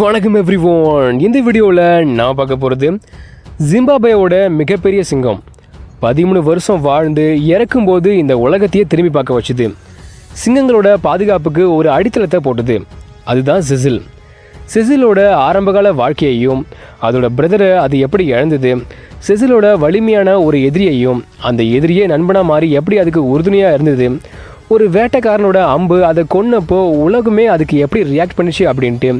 வணக்கம் எவ்ரிவோன் இந்த வீடியோவில் நான் பார்க்க போகிறது ஜிம்பாபேயோட மிகப்பெரிய சிங்கம். பதிமூணு வருஷம் வாழ்ந்து இறக்கும்போது இந்த உலகத்தையே திரும்பி பார்க்க வச்சுது. சிங்கங்களோட பாதுகாப்புக்கு ஒரு அடித்தளத்தை போட்டது. அதுதான் சிசில். செசிலோட ஆரம்பகால வாழ்க்கையையும் அதோட பிரதரை அது எப்படி இழந்தது செசிலோட வலிமையான ஒரு எதிரியையும் அந்த எதிரியே நண்பனாக மாறி எப்படி அதுக்கு உறுதுணையாக இருந்தது ஒரு வேட்டைக்காரனோட அம்பு அதை கொன்னப்போ உலகமே அதுக்கு எப்படி ரியாக்ட் பண்ணுச்சு அப்படின்ட்டு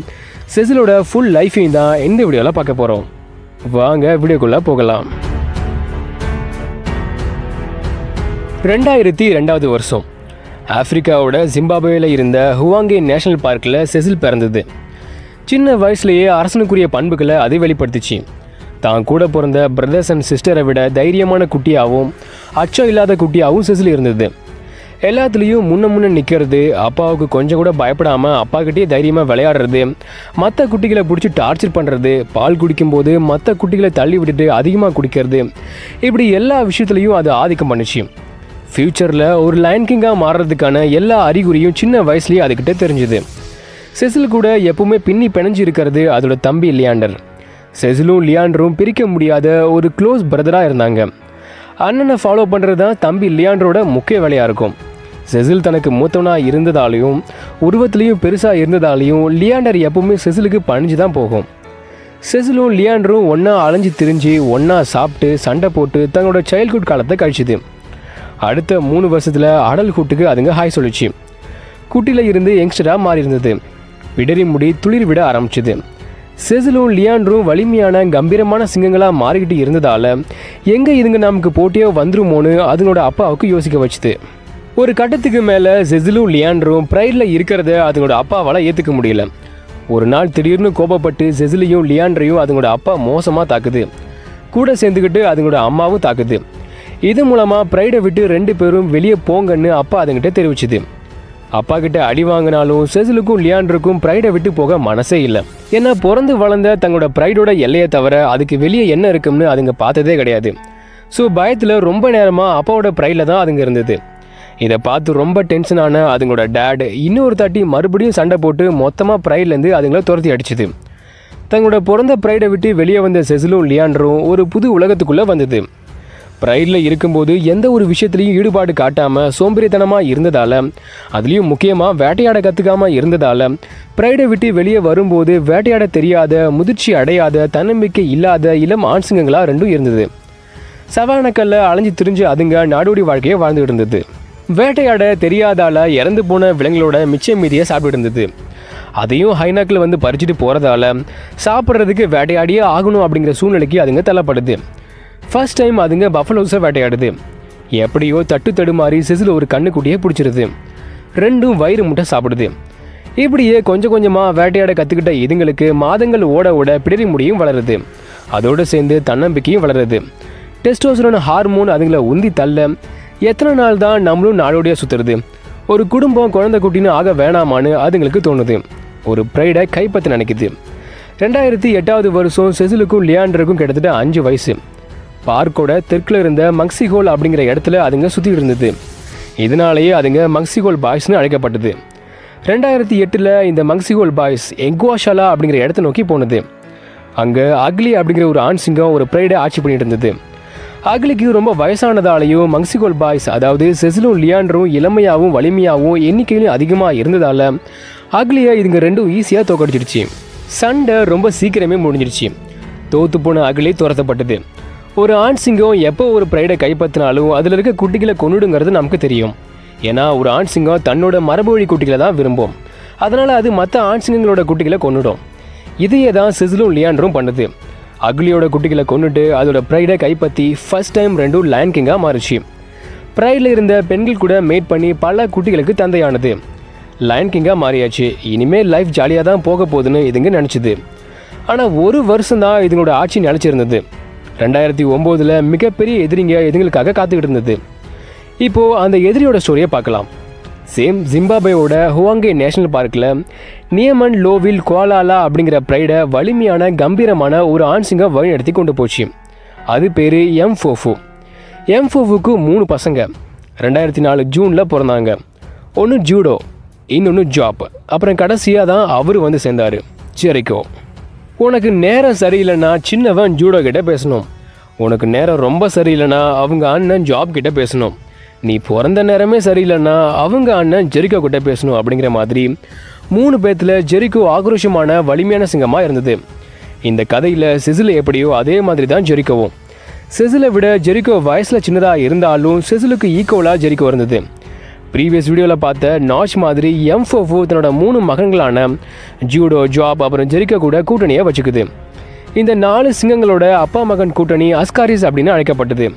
செசிலோட ஃபுல் லைஃபையும் தான் இந்த வீடியோவில் பார்க்க போகிறோம் வாங்க வீடியோக்குள்ளே போகலாம். ரெண்டாயிரத்தி ரெண்டாவது வருஷம். ஆப்பிரிக்காவோட ஜிம்பாப்வேயில் இருந்த ஹுவாங்கே நேஷனல் பார்க்கில் செசில் பிறந்தது. சின்ன வயசுலேயே அரசனுக்குரிய பண்புகளை அது வெளிப்படுத்துச்சு. தான் கூட பிறந்த பிரதர்ஸ் அண்ட் சிஸ்டரை விட தைரியமான குட்டியாகவும் அச்சம் இல்லாத குட்டியாகவும் செசில் இருந்தது. எல்லாத்துலேயும் முன்ன முன்ன நிற்கிறது அப்பாவுக்கு கொஞ்சம் கூட பயப்படாமல் அப்பாக்கிட்டே தைரியமாக விளையாடுறது மற்ற குட்டிகளை பிடிச்சி டார்ச்சர் பண்ணுறது பால் குடிக்கும்போது மற்ற குட்டிகளை தள்ளி விட்டுட்டு அதிகமாக குடிக்கிறது. இப்படி எல்லா விஷயத்துலையும் அது ஆதிக்கம் பண்ணுச்சு. ஃப்யூச்சரில் ஒரு லைன் கிங்காக மாறுறதுக்கான எல்லா அறிகுறியும் சின்ன வயசுலேயே அதுக்கிட்ட தெரிஞ்சுது. செசில் கூட எப்பவுமே பின்னி பிணைஞ்சு இருக்கிறது அதோட தம்பி லியாண்டர் செசிலும் லியாண்டரும் பிரிக்க முடியாத ஒரு க்ளோஸ் பிரதராக இருந்தாங்க. அண்ணனை ஃபாலோ பண்ணுறது தான் தம்பி லியாண்டரோட முக்கிய வேலையாக இருக்கும். செசில் தனக்கு மூத்தவனாக இருந்ததாலையும் உருவத்துலேயும் பெருசாக இருந்ததாலையும் லியாண்டர் எப்பவுமே செசிலுக்கு பணிஞ்சு தான் போகும். செசிலும் லியாண்டரும் ஒன்றா அலைஞ்சு திரிஞ்சு ஒன்றா சாப்பிட்டு சண்டை போட்டு தங்களோட சைல்ட்ஹுட் காலத்தை கழிச்சுது. அடுத்த மூணு வருஷத்தில் அடல்ஹுட்டுக்கு அதுங்க ஹாய் சொல்லிச்சு. குட்டியில் இருந்து யங்ஸ்டராக மாறி இருந்தது முடி துளிர் விட ஆரம்பிச்சுது. செசிலும் லியாண்டரும் வலிமையான கம்பீரமான சிங்கங்களாக மாறிக்கிட்டு இருந்ததால் எங்கே இதுங்க நமக்கு போட்டியோ வந்துருமோன்னு அதுங்களோட அப்பாவுக்கு யோசிக்க வச்சுது. ஒரு கட்டத்துக்கு மேலே செசிலும் லியாண்டரும் ப்ரைடில் இருக்கிறத அதுங்களோட அப்பாவால் ஏற்றுக்க முடியல. ஒரு நாள் திடீர்னு கோபப்பட்டு செசிலையும் லியாண்டரையும் அதுங்களோட அப்பா மோசமாக தாக்குது. கூட சேர்ந்துக்கிட்டு அதுங்களோட அம்மாவும் தாக்குது. இது மூலமாக ப்ரைடை விட்டு ரெண்டு பேரும் வெளியே போங்கன்னு அப்பா அதுங்கிட்ட தெரிவிச்சுது. அப்பா கிட்ட அடி வாங்கினாலும் செசிலுக்கும் லியாண்டருக்கும் ப்ரைடை விட்டு போக மனசே இல்லை. ஏன்னா பிறந்து வளர்ந்த தங்களோட ப்ரைடோட எல்லையை தவிர அதுக்கு வெளியே என்ன இருக்கும்னு அதுங்க பார்த்ததே கிடையாது. ஸோ பயத்தில் ரொம்ப நேரமாக அப்பாவோட ப்ரைடில் தான் அதுங்க இருந்தது. இதை பார்த்து ரொம்ப டென்ஷனான அதுங்களோட டேடு இன்னொரு தாட்டி மறுபடியும் சண்டை போட்டு மொத்தமாக ப்ரைட்லேருந்து அதுங்களை துரத்தி அடிச்சுது. தங்களோட பிறந்த ப்ரைடை விட்டு வெளியே வந்த செசிலும் லியாண்டரும் ஒரு புது உலகத்துக்குள்ளே வந்தது. ப்ரைடில் இருக்கும்போது எந்த ஒரு விஷயத்துலையும் ஈடுபாடு காட்டாமல் சோம்பேறித்தனமாக இருந்ததால் அதுலேயும் முக்கியமாக வேட்டையாட கற்றுக்காமல் இருந்ததால் ப்ரைடை விட்டு வெளியே வரும்போது வேட்டையாட தெரியாத முதிர்ச்சி அடையாத தன்னம்பிக்கை இல்லாத இளம் ஆண்சிங்கங்களாக ரெண்டும் இருந்தது. சவானக்கல்ல அலைஞ்சு திரிஞ்சு அதுங்க நாடோடி வாழ்க்கையை வாழ்ந்துகிட்டு இருந்தது. வேட்டையாட தெரியாதால இறந்து போன விலங்குகளோட மிச்சம் மீதியை சாப்பிட்டு இருந்தது. அதையும் ஹைனாக்கில் வந்து பறிச்சுட்டு போகிறதால சாப்பிட்றதுக்கு வேட்டையாடியே ஆகணும் அப்படிங்கிற சூழ்நிலைக்கு அதுங்க தள்ளப்படுது. ஃபர்ஸ்ட் டைம் அதுங்க பஃபலோஸை வேட்டையாடுது. எப்படியோ தட்டு தடுமாறி சிசில் ஒரு கண்ணுக்குட்டியே பிடிச்சிருது. ரெண்டும் வயிறு முட்டை சாப்பிடுது. இப்படியே கொஞ்சம் கொஞ்சமாக வேட்டையாட கற்றுக்கிட்ட இதுங்களுக்கு மாதங்கள் ஓட ஓட பிடரி முடியும் வளருது. அதோடு சேர்ந்து தன்னம்பிக்கையும் வளருது. டெஸ்டோசரோன ஹார்மோன் அதுங்களை உந்தி தள்ள எத்தனை நாள் தான் நம்மளும் நாடோடியாக சுற்றுறது ஒரு குடும்பம் குழந்தை குட்டின்னு ஆக வேணாமான்னு அதுங்களுக்கு தோணுது. ஒரு ப்ரைடை கைப்பற்ற நினைக்குது. ரெண்டாயிரத்தி எட்டாவது வருஷம் செசிலுக்கும் லியாண்டருக்கும் கிட்டத்தட்ட அஞ்சு வயசு. பார்க்கோட தெற்கில் இருந்த மக்சிகோல் அப்படிங்கிற இடத்துல அதுங்க சுற்றிட்டு இருந்தது. இதனாலேயே அதுங்க மக்சிகோல் பாய்ஸ்னு அழைக்கப்பட்டது. ரெண்டாயிரத்தி எட்டில் இந்த மக்சிகோல் பாய்ஸ் எக்வாஷாலா அப்படிங்கிற இடத்த நோக்கி போனது. அங்கே அக்லி அப்படிங்கிற ஒரு ஆண் சிங்கம் ஒரு ப்ரைடை ஆட்சி பண்ணிட்டு இருந்தது. அகிலிக்கு ரொம்ப வயசானதாலையும் மங்சிகோல் பாய்ஸ் அதாவது செசிலும் லியாண்டரும் இளமையாகவும் வலிமையாகவும் எண்ணிக்கையிலும் அதிகமாக இருந்ததால் அகிலியை இதுங்க ரெண்டும் ஈஸியாக தோக்கடிச்சிடுச்சு. சண்டை ரொம்ப சீக்கிரமே முடிஞ்சிடுச்சு. தோத்து போன அகிலி துரத்தப்பட்டது. ஒரு ஆண் சிங்கம் எப்போ ஒரு ப்ரைடை கைப்பற்றினாலும் அதில் இருக்க குட்டிகளை கொன்னுடுங்கிறது நமக்கு தெரியும். ஏன்னா ஒரு ஆண் சிங்கம் தன்னோட மரபு குட்டிகளை தான் விரும்பும். அதனால் அது மற்ற ஆண் சிங்கங்களோட குட்டிகளை கொன்னுடும். இதையே தான் சிசிலும் லியாண்டரும் பண்ணுது. அக்லியோட குட்டிகளை கொண்டுட்டு அதோட ப்ரைடை கைப்பற்றி ஃபர்ஸ்ட் டைம் ரெண்டும் லைன் கிங்காக மாறுச்சு. ப்ரைடில் இருந்த பெண்கள் கூட மேட் பண்ணி பல குட்டிகளுக்கு தந்தையானது. லைன் கிங்காக மாறியாச்சு. இனிமேல் லைஃப் ஜாலியாக தான் போக போகுதுன்னு இதுங்க நினச்சிது. ஆனால் ஒரு வருஷம் தான் இதுங்களோட ஆட்சி நிலச்சிருந்தது. ரெண்டாயிரத்தி ஒம்போதில் மிகப்பெரிய எதிரிங்க இதுங்களுக்காக காத்துக்கிட்டு இருந்தது. இப்போது அந்த எதிரியோட ஸ்டோரியை பார்க்கலாம். சேம் ஜிம்பாபேவோட ஹுவாங்கே நேஷனல் பார்க்கில் நியமன் லோவில் குவாலாலா அப்படிங்கிற ப்ரைடை வலிமையான கம்பீரமான ஒரு ஆண் சிங்கம் வழிநடத்தி கொண்டு போச்சு. அது பேர் எம் ஃபோஃபு எம் ஃபோஃபுக்கு மூணு பசங்க. ரெண்டாயிரத்தி நாலு ஜூனில் பிறந்தாங்க. ஒன்று ஜூடோ இன்னொன்று ஜாப் அப்புறம் கடைசியாக தான் அவர் வந்து சேர்ந்தார். சரிக்கோ உனக்கு நேரம் சரியில்லைன்னா சின்னவன் ஜூடோ கிட்ட பேசணும். உனக்கு நேரம் ரொம்ப சரியில்லைன்னா அவங்க அண்ணன் ஜாப் கிட்டே பேசணும். நீ பிறந்த நேரமே சரியில்லைன்னா அவங்க அண்ணன் ஜெரிக்கோ கிட்ட பேசணும் அப்படிங்கிற மாதிரி மூணு பேத்துல ஜெரிக்கோ ஆக்ரோஷமான வலிமையான சிங்கமாக இருந்தது. இந்த கதையில் சிசில் எப்படியோ அதே மாதிரி தான் ஜெரிக்கோவும் செசிலை விட ஜெரிக்கோ வயசில் சின்னதாக இருந்தாலும் செசிலுக்கு ஈக்குவலாக ஜெரிக்கோ இருந்தது. ப்ரீவியஸ் வீடியோவில் பார்த்த நாச் மாதிரி எம் ஃபோஃபோ தன்னோட மூணு மகன்களான ஜூடோ ஜாப் அப்புறம் ஜெரிக்கோ கூட கூட்டணியை வச்சுக்குது. இந்த நாலு சிங்கங்களோட அப்பா மகன் கூட்டணி அஸ்காரிஸ் அப்படின்னு அழைக்கப்பட்டது.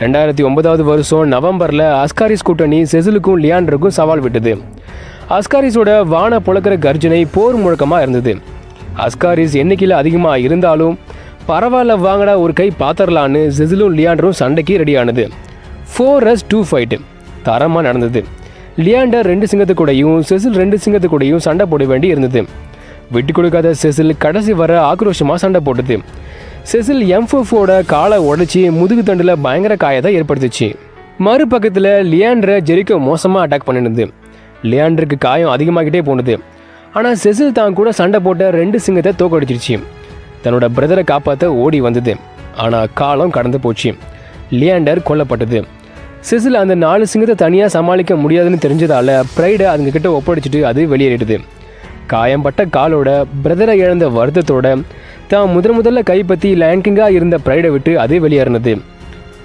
ரெண்டாயிரத்தி ஒன்பதாவது வருஷம் நவம்பரில் அஸ்காரிஸ் கூட்டணி செசிலுக்கும் லியாண்டருக்கும் சவால் விட்டது. அஸ்காரிஸோட வான புழக்கிற கர்ஜனை போர் முழக்கமாக இருந்தது. அஸ்காரிஸ் எண்ணிக்கையில் அதிகமாக இருந்தாலும் பரவாயில்ல வாங்கடா ஒரு கை பாத்திரலான்னு செசிலும் லியாண்டரும் சண்டைக்கு ரெடியானது. ஃபோர் எஸ் டூ ஃபைட்டு தரமாக நடந்தது. லியாண்டர் ரெண்டு சிங்கத்துக்கூடயும் செசில் ரெண்டு சிங்கத்துக்கூடயும் சண்டை போட வேண்டி இருந்தது. விட்டு கொடுக்காத செசில் கடைசி வர ஆக்ரோஷமாக சண்டை போட்டது. செசில் எம்ஃபோஃபோட காலை உடைச்சி முதுகு தண்டில் பயங்கர காயத்தை ஏற்படுத்துச்சு. மறுபக்கத்தில் லியாண்டரை ஜெரிக்கோ மோசமாக அட்டாக் பண்ணிருந்தது லியாண்டருக்கு காயம் அதிகமாகிட்டே போனது. ஆனால் செசில் தான் கூட சண்டை போட்ட ரெண்டு சிங்கத்தை தோக்கடிச்சிருச்சு. தன்னோட பிரதரை காப்பாற்ற ஓடி வந்தது. ஆனால் காலம் கடந்து போச்சு. லியாண்டர் கொல்லப்பட்டது. செசில் அந்த நாலு சிங்கத்தை தனியாக சமாளிக்க முடியாதுன்னு தெரிஞ்சதால ப்ரைடை அதுங்க கிட்ட ஒப்படைச்சிட்டு அது வெளியேறிடுது. காயம்பட்ட காலோட பிரதரை இழந்த வருத்தத்தோட தான் முதன் முதல்ல கைப்பற்றி லேங்கிங்காக இருந்த ப்ரைடை விட்டு அது வெளியேறினது.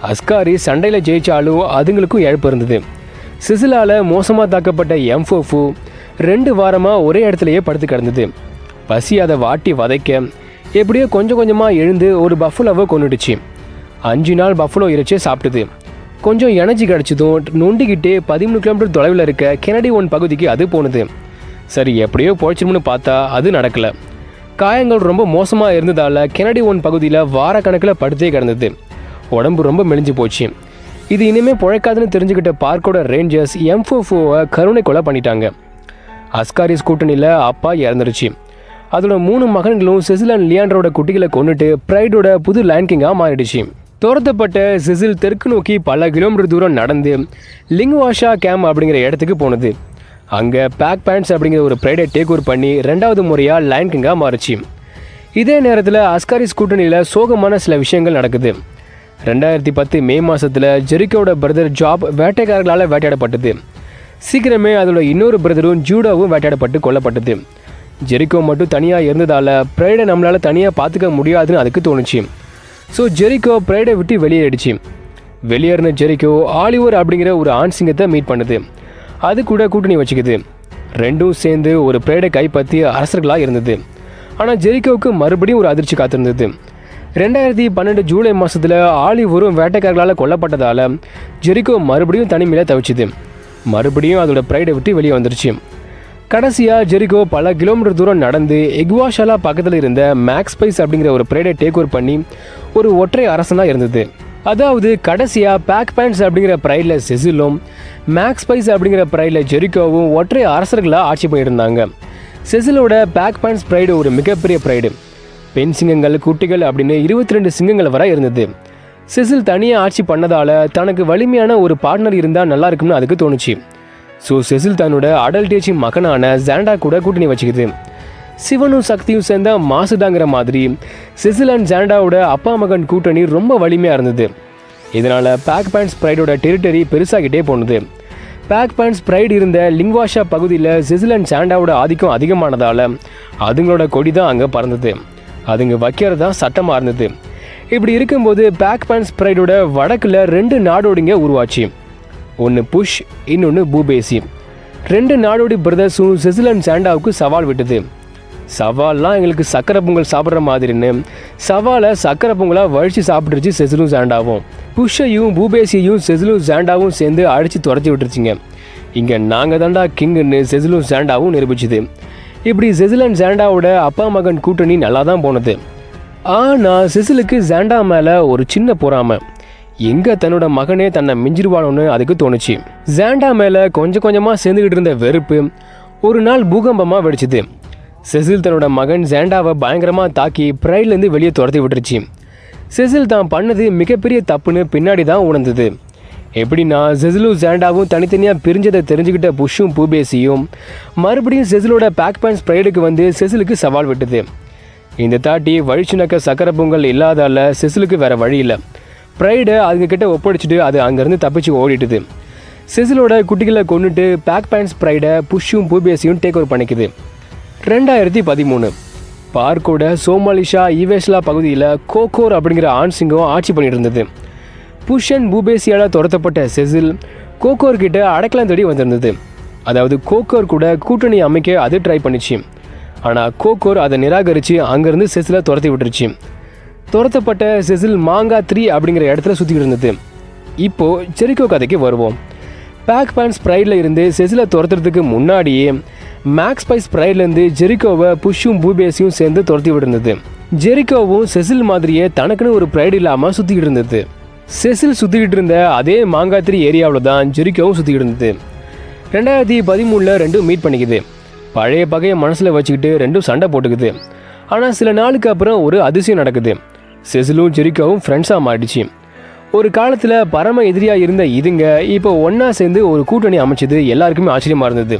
அஸ்காரி சண்டையில் ஜெயிச்சாலும் அதுங்களுக்கும் இழப்பு இருந்தது. சிசிலால் மோசமாக தாக்கப்பட்ட எம்ஃபோஃபு ரெண்டு வாரமாக ஒரே இடத்துலையே படுத்து கிடந்தது. பசி அதை வாட்டி வதைக்க எப்படியோ கொஞ்சம் கொஞ்சமாக எழுந்து ஒரு பஃபுலோவை கொண்டுடுச்சு அஞ்சு நாள் பஃபுலோ இறைச்சே சாப்பிட்டுது. கொஞ்சம் எனர்ஜி கிடச்சதும் நொண்டிக்கிட்டே பதிமூணு கிலோமீட்டர் தொலைவில் இருக்க கெனடி ஒன் பகுதிக்கு அது போனது. சரி எப்படியோ போயிடுச்சுன்னு பார்த்தா அது நடக்கலை. காயங்கள் ரொம்ப மோசமாக இருந்ததால் கெனடி ஒன் பகுதியில் வாரக்கணக்கில் படுத்தே கிடந்தது. உடம்பு ரொம்ப மெலிஞ்சு போச்சு. இது இனிமேல் பிழைக்காதுன்னு தெரிஞ்சுக்கிட்ட பார்க்கோட ரேஞ்சர்ஸ் எம்ஃபோஃபோவை கருணை கொலை பண்ணிட்டாங்க. அஸ்காரிஸ் கூட்டணியில் அப்பா இறந்துருச்சு. அதோட மூணு மகன்களும் செசிலன் லியாண்டரோட குட்டிகளை கொண்டுட்டு ப்ரைடோட புது லேண்ட்கிங்காக மாறிடுச்சு. துரத்தப்பட்ட சிசில் தெற்கு நோக்கி பல கிலோமீட்டர் தூரம் நடந்து லிங்வாஷா கேம் அப்படிங்கிற இடத்துக்கு போனது. அங்கே பேக் பேண்ட்ஸ் அப்படிங்கிற ஒரு ப்ரைடை டேக் ஓவர் பண்ணி ரெண்டாவது முறையாக லைன் கிங்காக மாறுச்சு. இதே நேரத்தில் அஸ்காரிஸ் கூட்டணியில் சோகமான சில விஷயங்கள் நடக்குது. ரெண்டாயிரத்தி பத்து மே மாதத்தில் ஜெரிக்கோட பிரதர் ஜாப் வேட்டைக்காரர்களால் வேட்டையாடப்பட்டது. சீக்கிரமே அதோட இன்னொரு பிரதரும் ஜூடாவும் வேட்டையாடப்பட்டு கொல்லப்பட்டது. ஜெரிக்கோ மட்டும் தனியாக இருந்ததால் ப்ரைடை நம்மளால் தனியாக பார்த்துக்க முடியாதுன்னு அதுக்கு தோணுச்சு. ஸோ ஜெரிக்கோ ப்ரைடை விட்டு வெளியேறிடுச்சு. வெளியேறின ஜெரிக்கோ ஆலிவர் அப்படிங்கிற ஒரு ஆண் சிங்கத்தை மீட் பண்ணுது. அது கூட கூட்டணி வச்சுக்குது. ரெண்டும் சேர்ந்து ஒரு ப்ரைடை கைப்பற்றி அரசர்களாக இருந்தது. ஆனால் ஜெரிக்கோவுக்கு மறுபடியும் ஒரு அதிர்ச்சி காத்திருந்தது. ரெண்டாயிரத்தி பன்னெண்டு ஜூலை மாதத்தில் ஆலிவரும் வேட்டைக்காரர்களால் கொல்லப்பட்டதால் ஜெரிக்கோ மறுபடியும் தனிமையில் தவிச்சுது. மறுபடியும் அதோட ப்ரைடை விட்டு வெளியே வந்துருச்சு. கடைசியாக ஜெரிகோ பல கிலோமீட்டர் தூரம் நடந்து எக்வாஷாலா பக்கத்தில் இருந்த மேக்ஸ்பைஸ் அப்படிங்கிற ஒரு ப்ரைடை டேக் ஓவர் பண்ணி ஒரு ஒற்றை அரசனாக இருந்தது. அதாவது கடைசியாக பேக் பேண்ட்ஸ் அப்படிங்கிற ப்ரைடில் செசிலும் மேக்ஸ் ஸ்பைஸ் அப்படிங்கிற ப்ரைடில் ஜெரிக்கோவும் ஒற்றை அரசர்களாக ஆட்சி பண்ணியிருந்தாங்க. செசிலோட பேக் பேண்ட்ஸ் ப்ரைடு ஒரு மிகப்பெரிய ப்ரைடு பெண் சிங்கங்கள் குட்டிகள் அப்படின்னு இருபத்தி ரெண்டு சிங்கங்கள் வரை இருந்தது. செசில் தனியாக ஆட்சி பண்ணதால் தனக்கு வலிமையான ஒரு பார்ட்னர் இருந்தால் நல்லா இருக்கும்னு அதுக்கு தோணுச்சு. ஸோ செசில் தன்னோட அடல்டேஜி மகனான ஜாண்டா கூட கூட்டணி வச்சுக்குது. சிவனும் சக்தியும் சேர்ந்த மாசுதாங்கிற மாதிரி. செசில் அண்ட் ஜாண்டாவோட அப்பா மகன் கூட்டணி ரொம்ப வலிமையாக இருந்தது. இதனால் பேக் பேண்ட்ஸ் ப்ரைடோட டெரிட்டரி பெருசாகிட்டே போனது. பேக் பேண்ட்ஸ் ப்ரைடு இருந்த லிங்வாஷா பகுதியில் செசில் அண்ட் ஆதிக்கம் அதிகமானதால் அதுங்களோட கொடி தான் அங்கே பறந்தது. அதுங்க வைக்கிறது தான் சட்டமாக இருந்தது. இப்படி இருக்கும்போது பேக் பேண்ட்ஸ் ப்ரைடோட வடக்கில் ரெண்டு நாடோடிங்க உருவாச்சு. ஒன்று புஷ் இன்னொன்று பூபேசி ரெண்டு நாடோடி பிரதர்ஸும் செசில் அண்ட் சாண்டாவுக்கு சவால் விட்டது. சவால்லாம் எங்களுக்கு சக்கரை பொங்கல் சாப்பிட்ற மாதிரின்னு. சவாலை சக்கரை பொங்கலாக வழித்து சாப்பிட்டுருச்சு செசிலும் சாண்டாவும். புஷ்ஷையும் பூபேசியையும் செசிலும் சாண்டாவும் சேர்ந்து அடித்து துரத்தி விட்டுருச்சிங்க. இங்கே நாங்கள் தாண்டா கிங்குன்னு செசிலும் சாண்டாவும் நிரூபிச்சுது. இப்படி செசில் அண்ட் சாண்டாவோட அப்பா மகன் கூட்டணி நல்லா தான் போனது. ஆனால் செசிலுக்கு சாண்டா மேலே ஒரு சின்ன பொறாமை. எங்கே தன்னோட மகனே தன்னை மிஞ்சிருவானோன்னு அதுக்கு தோணுச்சு. ஜாண்டா மேலே கொஞ்சம் கொஞ்சமாக சேர்ந்துக்கிட்டு இருந்த வெறுப்பு ஒரு நாள் பூகம்பமாக வெடிச்சுது. செசில் தன்னோட மகன் ஜேண்டாவை பயங்கரமாக தாக்கி ப்ரைட்லேருந்து வெளியே துரத்தி விட்டுருச்சு. செசில் தான் பண்ணது மிகப்பெரிய தப்புன்னு பின்னாடி தான் உணர்ந்தது. எப்படின்னா செசிலும் ஜேண்டாவும் தனித்தனியாக பிரிஞ்சதை தெரிஞ்சுக்கிட்ட புஷ்ஷும் பூபேசியும் மறுபடியும் செசிலோட பேக் பேண்ட் ஸ்ப்ரைடுக்கு வந்து செசிலுக்கு சவால் விட்டுது. இந்த தாட்டி வழிச்சுனக்க சக்கரை பொங்கல் இல்லாதால செசிலுக்கு வேற வழி இல்லை. ப்ரைடை அதுங்க கிட்ட ஒப்படைச்சிட்டு அது அங்கேருந்து தப்பிச்சு ஓடிட்டுது. செசிலோட குட்டிகளை கொண்டுட்டு பேக் பேண்ட் ஸ்ப்ரைடை புஷ்ஷும் பூபேசியும் டேக் ஓவர் பண்ணிக்குது. ரெண்டாயிரத்தி பதிமூணு. பார்க்கோட சோமாலிஷா ஈவேஸ்லா பகுதியில் கோகோர் அப்படிங்கிற ஆண் சிங்கம் ஆட்சி பண்ணிட்டு இருந்தது புஷன் பூபேசியால் துரத்தப்பட்ட செசில் கோகோர் கிட்ட அடைக்கலம் தேடி வந்திருந்தது. அதாவது கோகோர் கூட கூட்டணி அமைக்க அது ட்ரை பண்ணிச்சு. ஆனால் கோகோர் அதை நிராகரித்து அங்கேருந்து செசிலை துரத்தி விட்டுருச்சு. துரத்தப்பட்ட செசில் மாங்கா த்ரீ அப்படிங்கிற இடத்துல சுற்றிக்கிட்டு இருந்தது. இப்போது செரிக்கோ கதைக்கு வருவோம். பேக் பேண்ட் ஸ்ப்ரைடில் இருந்து செசிலை துரத்துறதுக்கு முன்னாடியே மேக்ஸ் பை ஸ்ப்ரைட்லேருந்து ஜெரிகோவை புஷ்ஷும் பூபேஸையும் சேர்ந்து துரத்தி விடுந்தது ஜெரிகோவும் செசில் மாதிரியே தனக்குன்னு ஒரு ப்ரைடு இல்லாமல் சுற்றிக்கிட்டு இருந்தது. செசில் சுற்றிக்கிட்டு இருந்த அதே மாங்காத்திரி ஏரியாவில் தான் ஜெரிக்கோவும் சுற்றிக்கிட்டு இருந்தது. ரெண்டாயிரத்தி பதிமூணில் ரெண்டும் மீட் பண்ணிக்குது. பழைய பகையை மனசில் வச்சுக்கிட்டு ரெண்டும் சண்டை போட்டுக்குது. ஆனால் சில நாளுக்கு அப்புறம் ஒரு அதிசயம் நடக்குது. செசிலும் ஜெரிக்கோவும் ஃப்ரெண்ட்ஸாக மாறிடுச்சு. ஒரு காலத்தில் பரம எதிரியாக இருந்த இதுங்க இப்போ ஒன்றா சேர்ந்து ஒரு கூட்டணி அமைச்சது எல்லாருக்குமே ஆச்சரியமாக இருந்தது.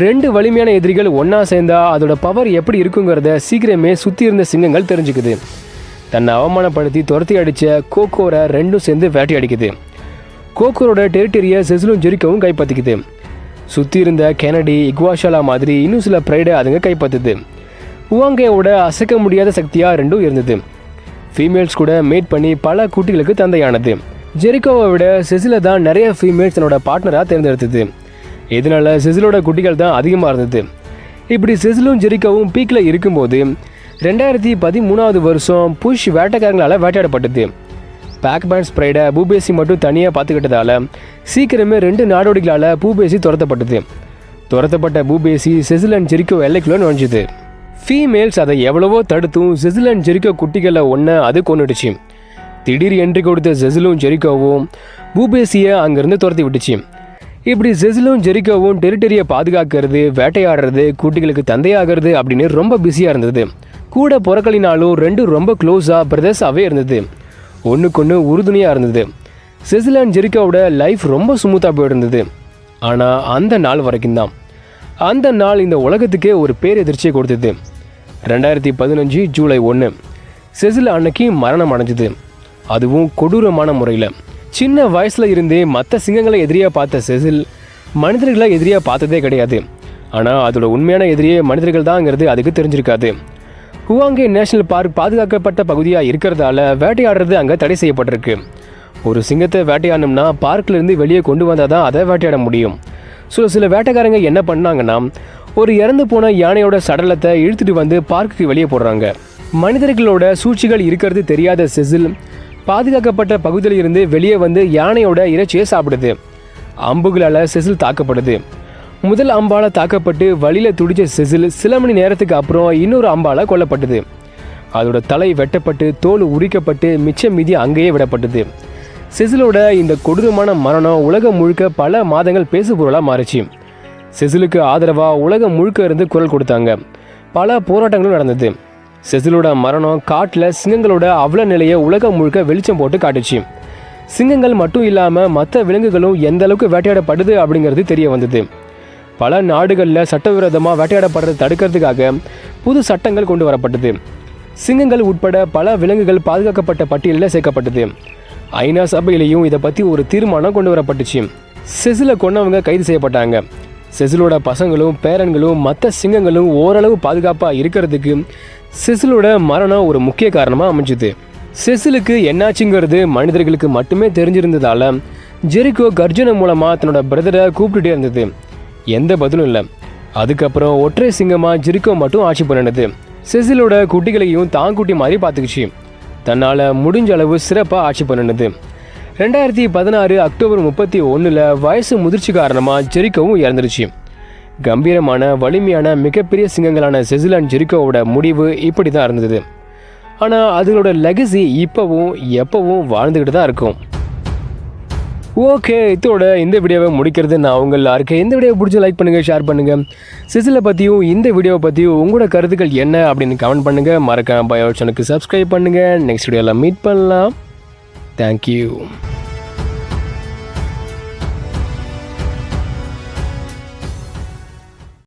ரெண்டு வலிமையான எதிரிகள் ஒன்றா சேர்ந்தா அதோட பவர் எப்படி இருக்குங்கிறத சீக்கிரமே சுற்றி இருந்த சிங்கங்கள் தெரிஞ்சுக்குது. தன்னை அவமானப்படுத்தி துரத்தி அடித்த கோக்கோரை ரெண்டும் சேர்ந்து வேட்டி அடிக்குது. கோக்கோரோட டெரிட்டரியை செசிலும் ஜெரிக்கவும் கைப்பற்றிக்குது. சுற்றி இருந்த கெனடி இக்வாஷாலா மாதிரி இன்னும் சில ப்ரைடை அதுங்க கைப்பற்றுது. உவாங்கேவோட அசைக்க முடியாத சக்தியாக ரெண்டும் இருந்தது. ஃபீமேல்ஸ் கூட மேட் பண்ணி பல குட்டிகளுக்கு தந்தையானது. ஜெரிகோவை விட செசில தான் நிறைய ஃபீமேல்ஸ் தன்னோட பார்ட்னராக தேர்ந்தெடுத்தது. இதனால் செசிலோட குட்டிகள் தான் அதிகமாக இருந்தது. இப்படி செசிலும் ஜெரிக்காவும் பீக்கில் இருக்கும்போது ரெண்டாயிரத்தி பதிமூணாவது வருஷம் புஷ் வேட்டைக்காரங்களால் வேட்டையாடப்பட்டது. பேக் ஸ்ப்ரைடை பூபேசி மட்டும் தனியாக பார்த்துக்கிட்டதால சீக்கிரமே ரெண்டு நாடோடிகளால் பூபேசி துரத்தப்பட்டது. துரத்தப்பட்ட பூபேசி செசில் அண்ட் ஜெரிக்கோ எல்லைக்குள்ள நுழைஞ்சுது. ஃபீமேல்ஸ் அதை எவ்வளவோ தடுத்தும் செசில் அண்ட் ஜெரிக்கோ குட்டிகளை ஒன்று அது கொண்டுடுச்சு திடீர் என்ட்ரி கொடுத்த செசிலும் ஜெரிக்கோவும் பூபேசியை அங்கேருந்து துரத்தி விட்டுச்சு. இப்படி செசிலும் ஜெரிக்கோவும் டெரிட்டரியை பாதுகாக்கிறது வேட்டையாடுறது குட்டிகளுக்கு தந்தையாகிறது அப்படின்னு ரொம்ப பிஸியாக இருந்தது. கூட பிறக்கலினாலும் ரெண்டும் ரொம்ப க்ளோஸாக பிரதர்ஸாகவே இருந்தது. ஒன்றுக்கொன்று உறுதுணையாக இருந்தது. செசில் அண்ட் ஜெரிக்கோவோட லைஃப் ரொம்ப ஸ்மூத்தாக போயிருந்தது. ஆனால் அந்த நாள் வரைக்கும் தான் அந்த நாள் இந்த உலகத்துக்கே ஒரு பேர் எதிர்ச்சியை கொடுத்தது. ரெண்டாயிரத்தி பதினஞ்சு ஜூலை ஒன்று செசில் அன்னைக்கு மரணம் அடைஞ்சது. அதுவும் கொடூரமான முறையில். சின்ன வயசில் இருந்தே மற்ற சிங்கங்களை எதிரியாக பார்த்த செசில் மனிதர்களை எதிரியாக பார்த்ததே கிடையாது. ஆனால் அதோட உண்மையான எதிரியே மனிதர்கள் தாங்கிறது அதுக்கு தெரிஞ்சிருக்காது. ஹுவாங்கே நேஷனல் பார்க் பாதுகாக்கப்பட்ட பகுதியாக இருக்கிறதால வேட்டையாடுறது அங்கே தடை செய்யப்பட்டிருக்கு. ஒரு சிங்கத்தை வேட்டையாடணும்னா பார்க்கிலிருந்து வெளியே கொண்டு வந்தால் தான் அதை வேட்டையாட முடியும். ஸோ சில வேட்டைக்காரங்க என்ன பண்ணாங்கன்னா ஒரு இறந்து போன யானையோட சடலத்தை இழுத்துட்டு வந்து பார்க்குக்கு வெளியே போடுறாங்க. மனிதர்களோட சூழ்ச்சிகள் இருக்கிறது தெரியாத செசில் பாதுகாக்கப்பட்ட பகுதியில் இருந்து வெளியே வந்து யானையோட இறைச்சியை சாப்பிடுது. அம்புகளால் செசில் தாக்கப்படுது. முதல் அம்பால தாக்கப்பட்டு வழியில துடிச்ச செசில் சில மணி நேரத்துக்கு அப்புறம் இன்னொரு அம்பால கொல்லப்பட்டது. அதோட தலை வெட்டப்பட்டு தோல் உரிக்கப்பட்டு மிச்சம் மீதி அங்கேயே விடப்பட்டது. செசிலோட இந்த கொடூரமான மரணம் உலகம் முழுக்க பல மாதங்கள் பேசுபொருளாக மாறிச்சு. செசிலுக்கு ஆதரவாக உலகம் முழுக்க இருந்து குரல் கொடுத்தாங்க. பல போராட்டங்களும் நடந்தது. செசிலோட மரணம் காட்டில் சிங்கங்களோட அவல நிலையை உலகம் முழுக்க வெளிச்சம் போட்டு காட்டுச்சு. சிங்கங்கள் மட்டும் இல்லாமல் மற்ற விலங்குகளும் எந்த அளவுக்கு வேட்டையாடப்படுது அப்படிங்கிறது தெரிய வந்தது. பல நாடுகளில் சட்டவிரோதமாக வேட்டையாடப்படுறதை தடுக்கிறதுக்காக புது சட்டங்கள் கொண்டு வரப்பட்டது. சிங்கங்கள் உட்பட பல விலங்குகள் பாதுகாக்கப்பட்ட பட்டியலில் சேர்க்கப்பட்டது. ஐநா சபையிலையும் இதை பற்றி ஒரு தீர்மானம் கொண்டு வரப்பட்டுச்சு. செசிலை கொண்டவங்க கைது செய்யப்பட்டாங்க. செசிலோட பசங்களும் பேரன்களும் மற்ற சிங்கங்களும் ஓரளவு பாதுகாப்பாக இருக்கிறதுக்கு செசிலோட மரணம் ஒரு முக்கிய காரணமாக அமைஞ்சுது. செசிலுக்கு என்னாச்சுங்கிறது மனிதர்களுக்கு மட்டுமே தெரிஞ்சிருந்ததால ஜெரிகோ கர்ஜனை மூலமாக தன்னோட பிரதரை கூப்பிட்டுட்டே இருந்தது. எந்த பதிலும் இல்லை. அதுக்கப்புறம் ஒற்றை சிங்கமாக ஜெரிகோ மட்டும் ஆட்சி பண்ணினது. செசிலோட குட்டிகளையும் தான் குட்டி மாதிரி பார்த்துக்குச்சு. தன்னால் முடிஞ்ச அளவு சிறப்பாக ஆட்சி பண்ணினது. ரெண்டாயிரத்தி பதினாறு அக்டோபர் முப்பத்தி ஒன்றில் வயசு முதிர்ச்சி காரணமாக ஜெரிக்கோவும் இறந்துருச்சு. கம்பீரமான வலிமையான மிகப்பெரிய சிங்கங்களான செசில் அண்ட் ஜெரிக்கோவோட முடிவு இப்படி தான் இருந்தது. ஆனால் அதுகளோட லெகசி இப்போவும் எப்போவும் வாழ்ந்துக்கிட்டு தான் இருக்கும். ஓகே இதோட இந்த வீடியோவை முடிக்கிறது நான் உங்கள் எல்லாருக்கும் இந்த வீடியோ பிடிச்சி லைக் பண்ணுங்கள் ஷேர் பண்ணுங்கள் சிசிலை பற்றியும் இந்த வீடியோவை பற்றியும் உங்களோட கருத்துக்கள் என்ன அப்படின்னு கமெண்ட் பண்ணுங்கள் மறக்காம பயோ சேனலுக்கு சப்ஸ்கிரைப் பண்ணுங்கள் நெக்ஸ்ட் வீடியோவில் மீட் பண்ணலாம். தேங்க்யூ